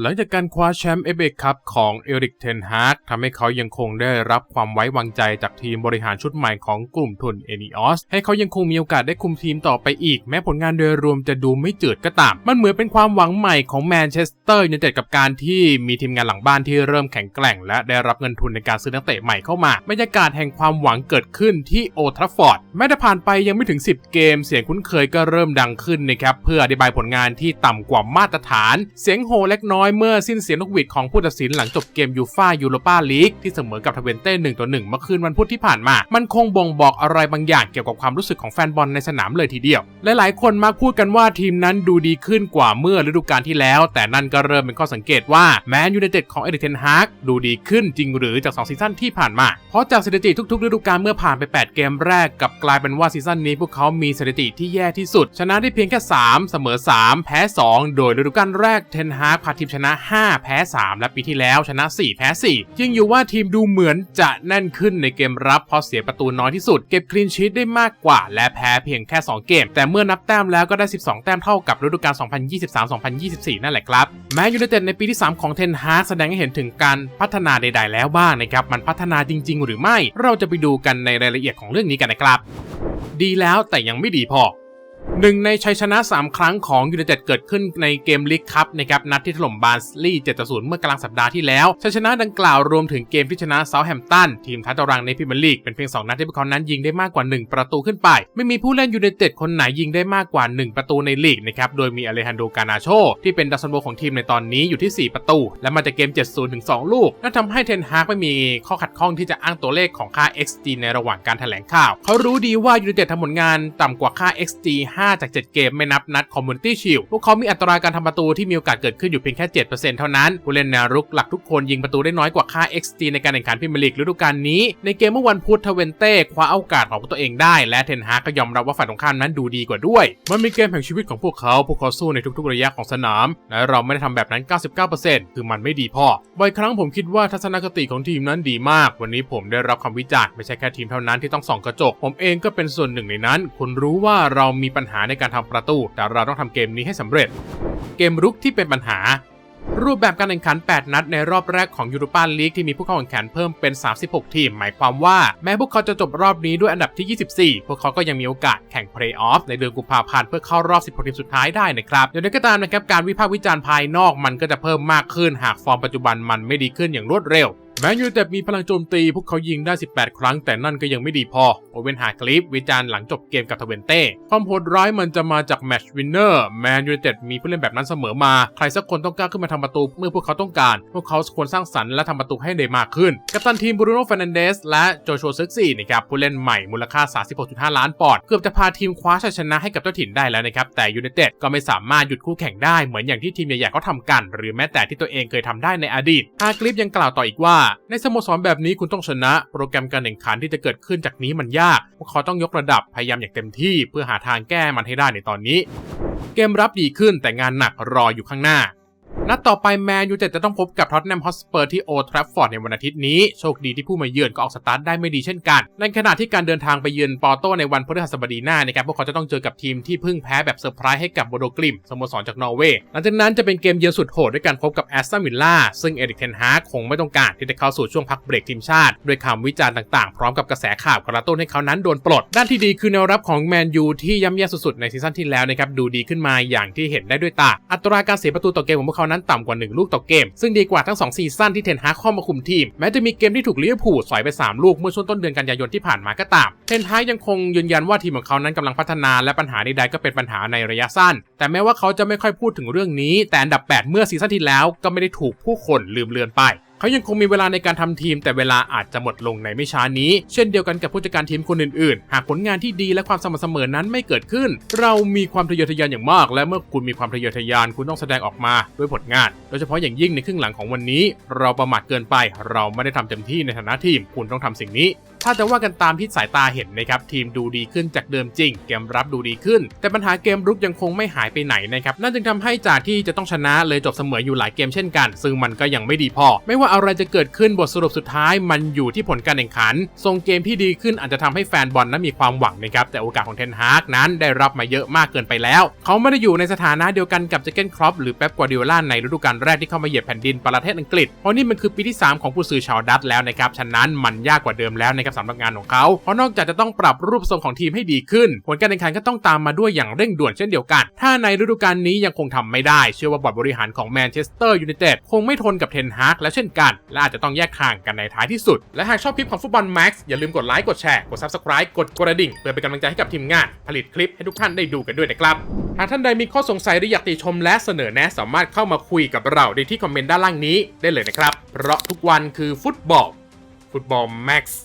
หลังจากการคว้าแชมป์เอเบคัพของเอริกเทนฮากทำให้เขายังคงได้รับความไว้วางใจจากทีมบริหารชุดใหม่ของกลุ่มทุนเอนิออสให้เขายังคงมีโอกาสได้คุมทีมต่อไปอีก แม้ผลงานโดยรวมจะดูไม่จืดก็ตาม มันเหมือนเป็นความหวังใหม่ของแมนเชสเตอร์ยูไนเต็ดกับการที่มีทีมงานหลังบ้านที่เริ่มแข็งแกร่ง และได้รับเงินทุนในการซื้อนักเตะใหม่เข้ามาบรรยากาศแห่งความหวังเกิดขึ้นที่โอทราฟอร์ดแม้จะผ่านไปยังไม่ถึง 10 เกม เสียงคุ้นเคยก็เริ่มดังขึ้นนะครับเพื่ออธิบายผลงานที่ต่ำกว่ามาตรฐาน เสียงโห่เล็กน้อยเมื่อสิ้นเสียงนกหวีดของผู้ตัดสินหลังจบเกมยูฟ่ายูโรปาลีกที่เสมอกับทเวนเต้หนึ่งต่อหนึ่งเมื่อคืนวันพุธที่ผ่านมา มันคงบ่งบอกอะไรบางอย่างเกี่ยวกับความรู้สึกของแฟนบอลในสนามเลยทีเดียว หลายๆ คนมักพูดกันว่าทีมนั้นดูดีขึ้นกว่าเมื่อฤดูกาลที่แล้ว แต่นั่นก็เริ่มเป็นข้อสังเกตว่าแมนยูไนเต็ดของเอริกเทนฮากดูดีขึ้นจริงหรือจาก2ซีซั่นที่ผ่านมา เพราะจากสถิติทุกๆฤดูกาลเมื่อผ่านไป 8 เกมแรกกับกลายเป็นว่าซีซั่นนี้พวกเขามีสถิติที่แย่ที่สุด ชนะได้เพียงแค่ 3 เสมอ 3 แพ้ 2 โดยฤดูกาลแรกเทนฮากพาทีมชนะ 5 แพ้ 3 และปีที่แล้วชนะ 4 แพ้ 4 ยิ่งอยู่ว่าทีมดูเหมือนจะแน่นขึ้นในเกมรับเพราะเสียประตูน้อยที่สุด เก็บคลีนชีตได้มากกว่า และแพ้เพียงแค่ 2 เกม แต่เมื่อนับแต้มแล้วก็ได้ 12 แต้มเท่ากับฤดูกาล 2023-2024 นั่นแหละครับแม้ยูไนเต็ดในปีที่ 3 ของเทนฮากแสดงให้เห็นถึงการพัฒนาใด ๆ แล้วบ้างนะครับมันพัฒนาจริง ๆ หรือไม่ เราจะไปดูกันในรายละเอียดของเรื่องนี้กันนะครับ ดีแล้วแต่ยังไม่ดีพอ หนึ่งในชัยชนะ 3 ครั้งของยูไนเต็ดเกิดขึ้นในเกมลีกคัพนะครับนัดที่ถล่มบาร์สลีย์7 0เมื่อกลางสัปดาห์ที่แล้วชัยชนะดังกล่าวรวมถึงเกมที่ชนะเซาท์แฮมป์ตันทีมท้ายตารางในพรีเมียร์ลีกเป็นเพียง 2 นัดที่พวกเขานั้นยิงได้มากกว่า 1 ประตูขึ้นไป ไม่มีผู้เล่นยูไนเต็ดคนไหนยิงได้มากกว่า 1 ประตูในลีกนะครับโดยมีอเลฮันโดกานาโชที่เป็นดาวซันโวของทีมในตอนนี้อยู่ที่ 4 ประตู และมาจากเกม 7-0ถึง2ลูกนั่นทำให้เทนฮากไม่มีข้อขัดข้องที่จะอ้างตัวเลขของค่า XG ในระหว่างการแถลงข่าว เขารู้ดีว่ายูไนเต็ดทำผลงานต่ำกว่าค่า XG 5จาก 7 เกมไม่นับนัดคอมมูนิตี้ชิลพวกเขามีอัตราการทำประตูที่มีโอกาสเกิดขึ้นอยู่เพียงแค่ 7%เท่านั้น ผู้เล่นแนวรุกหลักทุกคนยิงประตูได้น้อยกว่าค่า XG ในการแข่งขันพรีเมียร์ลีกฤดูกาลนี้ ในเกมเมื่อวันพุธทเวนเต้คว้าโอกาสของตัวเองได้และเทนฮากก็ยอมรับว่าฝ่ายตรงข้ามนั้นดูดีกว่าด้วย มันมีเกมแห่งชีวิตของพวกเขา พวกเขาสู้ในทุกๆระยะของสนาม และเราไม่ได้ทำแบบนั้น 99%คือมันไม่ดีพอ บ่อยครั้งผมคิดว่าทัศนคติของทีมนั้นดีมาก วันนี้ผมได้รับคำวิจารณ์ไม่ใช่แค่ทีมเท่านั้นที่ต้องส่องกระจก ผมเองก็เป็นส่วนหนึ่งในนั้น คุณรู้ว่าเรามีปัญหาในการทำประตู แต่เราต้องทำเกมนี้ให้สำเร็จ เกมรุกที่เป็นปัญหา รูปแบบการแข่งขัน 8 นัดในรอบแรกของยูโรปาลีกที่มีผู้เข้าแข่งขันเพิ่มเป็น 36 ทีม หมายความว่าแม้พวกเขาจะจบรอบนี้ด้วยอันดับที่ 24 พวกเขาก็ยังมีโอกาสแข่งเพลย์ออฟในเดือนกุมภาพันธ์เพื่อเข้ารอบ 16 ทีมสุดท้ายได้นะครับอย่างไรก็ตามนะครับการวิพากษ์วิจารณ์ภายนอกมันก็จะเพิ่มมากขึ้นหากฟอร์มปัจจุบันมันไม่ดีขึ้นอย่างรวดเร็ว แมนยูแต่มีพลังโจมตีพวกเขายิงได้ 18 ครั้ง แต่นั่นก็ยังไม่ดีพอ โอเวนหาคลิปวิจารณ์หลังจบเกมกับทเวนเต้ ความโหดร้ายมันจะมาจากแมตช์วินเนอร์แมนยูเต็ดมีผู้เล่นแบบนั้นเสมอมา ใครสักคนต้องกล้าขึ้นมาทำประตูเมื่อพวกเขาต้องการ พวกเขาควรสร้างสรรค์และทำประตูให้ได้มากขึ้น กัปตันทีมบรูโน่ฟ r นันเดสและโจชัวซึกซี่นะครับผู้เล่นใหม่มูลค่า 36.5 ล้านปอนด์เกือบจะพาทีมคว้าชัยชนะให้กับเจ้าถิ่นได้แล้วนะครับแต่ยูไนเต็ดก็ไม่สามารถหยุดคู่แข่งได้เหมือนอย่างที่ทีมใหญ่ๆเขาทำกัน หรือแม้แต่ที่ตัวเองเคยทำได้ในอดีตฮาคลิปยังกล่าวต่ออีกว่าในสโมสรแบบนี้คุณต้องชนะ โปรแกรมการแข่งขันที่จะเกิดขึ้นจากนี้มันยาก พวกเขาต้องยกระดับพยายามอย่างเต็มที่ เพื่อหาทางแก้มันให้ได้ในตอนนี้ เกมรับดีขึ้นแต่งานหนักรออยู่ข้างหน้า นัดต่อไปแมนยูเต็ดจะต้องพบกับท็อตแนมฮอสเปอร์ที่โอทรัฟฟอร์ดในวันอาทิตย์นี้ โชคดีที่ผู้มาเยือนก็ออกสตาร์ทได้ไม่ดีเช่นกัน ในขณะที่การเดินทางไปเยือนปอร์โตในวันพฤหัสบดีหน้านะครับพวกเขาจะต้องเจอกับทีมที่เพิ่งแพ้แบบเซอร์ไพรส์ให้กับโบโดกลิมสโมสรจากนอร์เวย์หลังจากนั้นจะเป็นเกมเยือนสุดโหดด้วยการพบกับแอสตันวิลล่าซึ่งเอริกเทนฮากคงไม่ต้องการที่จะเข้าสู่ช่วงพักเบรกทีมชาติด้วยคำวิจารณ์ต่างๆ พร้อมกับกระแสข่าวกระตุ้นให้เขานั้นโดนปลด ด้านที่ดีคือแนวรับของแมนยูที่ย่ำแย่สุดๆในซีซั่นที่แล้วนะครับดูดีขึ้นมาอย่างที่เห็นได้ด้วยตาอัตราการเสียประตูต่อเกมของพวกเขานั้นต่ำกว่า 1 ลูกต่อเกม ซึ่งดีกว่าทั้ง2ซีซั่นที่เทนฮากเข้ามาคุมทีม แม้จะมีเกมที่ถูกลิเวอร์พูลสอยไป 3 ลูกเมื่อช่วงต้นเดือนกันยายนที่ผ่านมาก็ตาม เทนฮากยังคงยืนยันว่าทีมของเขานั้นกำลังพัฒนาและปัญหาใดๆก็เป็นปัญหาในระยะสั้น แต่แม้ว่าเขาจะไม่ค่อยพูดถึงเรื่องนี้ แต่อันดับ 8 เมื่อซีซั่นที่แล้วก็ไม่ได้ถูกผู้คนลืมเลือนไป เขายังคงมีเวลาในการทำทีม แต่เวลาอาจจะหมดลงในไม่ช้านี้ เช่นเดียวกันกับผู้จัดการทีมคนอื่นๆ หากผลงานที่ดีและความสม่ำเสมอนั้นไม่เกิดขึ้น เรามีความทะเยอทะยานอย่างมาก และเมื่อคุณมีความทะเยอทะยานคุณต้องแสดงออกมาด้วยผลงาน โดยเฉพาะอย่างยิ่งในครึ่งหลังของวันนี้ เราประมาทเกินไป เราไม่ได้ทำเต็มที่ในฐานะทีม คุณต้องทำสิ่งนี้ ถ้าจะว่ากันตามที่สายตาเห็นนะครับทีมดูดีขึ้นจากเดิมจริง เกมรับดูดีขึ้น แต่ปัญหาเกมรุกยังคงไม่หายไปไหนนะครับนั่นจึงทำให้จากที่จะต้องชนะเลยจบเสมออยู่หลายเกมเช่นกัน ซึ่งมันก็ยังไม่ดีพอ ไม่ว่าอะไรจะเกิดขึ้นบทสรุปสุดท้าย มันอยู่ที่ผลการแข่งขัน ทรงเกมที่ดีขึ้นอาจจะทำให้แฟนบอลนั้นมีความหวังนะครับแต่โอกาสของเทนฮากนั้นได้รับมาเยอะมากเกินไปแล้ว เขาไม่ได้อยู่ในสถานะเดียวกันกับเจเกนครอปหรือเป๊ปกัวเดียล่าในฤดูกาลแรกที่เข้ามาเหยียบแผ่นดินประเทศอังกฤษเพราะนี่มันคือปีที่ 3 ของผู้ซื้อชาวดัตแล้วนะครับฉะนั้นมันยากกว่าเดิมแล้วนะครับสำหรับงานของเขาเพราะนอกจากจะต้องปรับรูปทรงของทีมให้ดีขึ้น ผลการแข่งขันก็ต้องตามมาด้วยอย่างเร่งด่วนเช่นเดียวกัน ถ้าในฤดูกาลนี้ยังคงทำไม่ได้ เชื่อว่าบอร์ดบริหารของแมนเชสเตอร์ยูไนเต็ดคงไม่ทนกับเทนฮากแล้วเช่นกัน และอาจจะต้องแยกทางกันในท้ายที่สุด และหากชอบคลิปของฟุตบอลแม็กซ์อย่าลืมกดไลค์กดแชร์กด subscribe กดกระดิ่งเพื่อเป็นกำลังใจให้กับทีมงาน ผลิตคลิปให้ทุกท่านได้ดูกันด้วยนะครับหากท่านใดมีข้อสงสัยหรืออยากติชมและเสนอแนะสามารถเข้ามาคุยกับเราได้ที่คอมเมนต์ด้านล่างนี้ได้เลยนะครับ เพราะทุกวันคือฟุตบอล ฟุตบอลแม็กซ์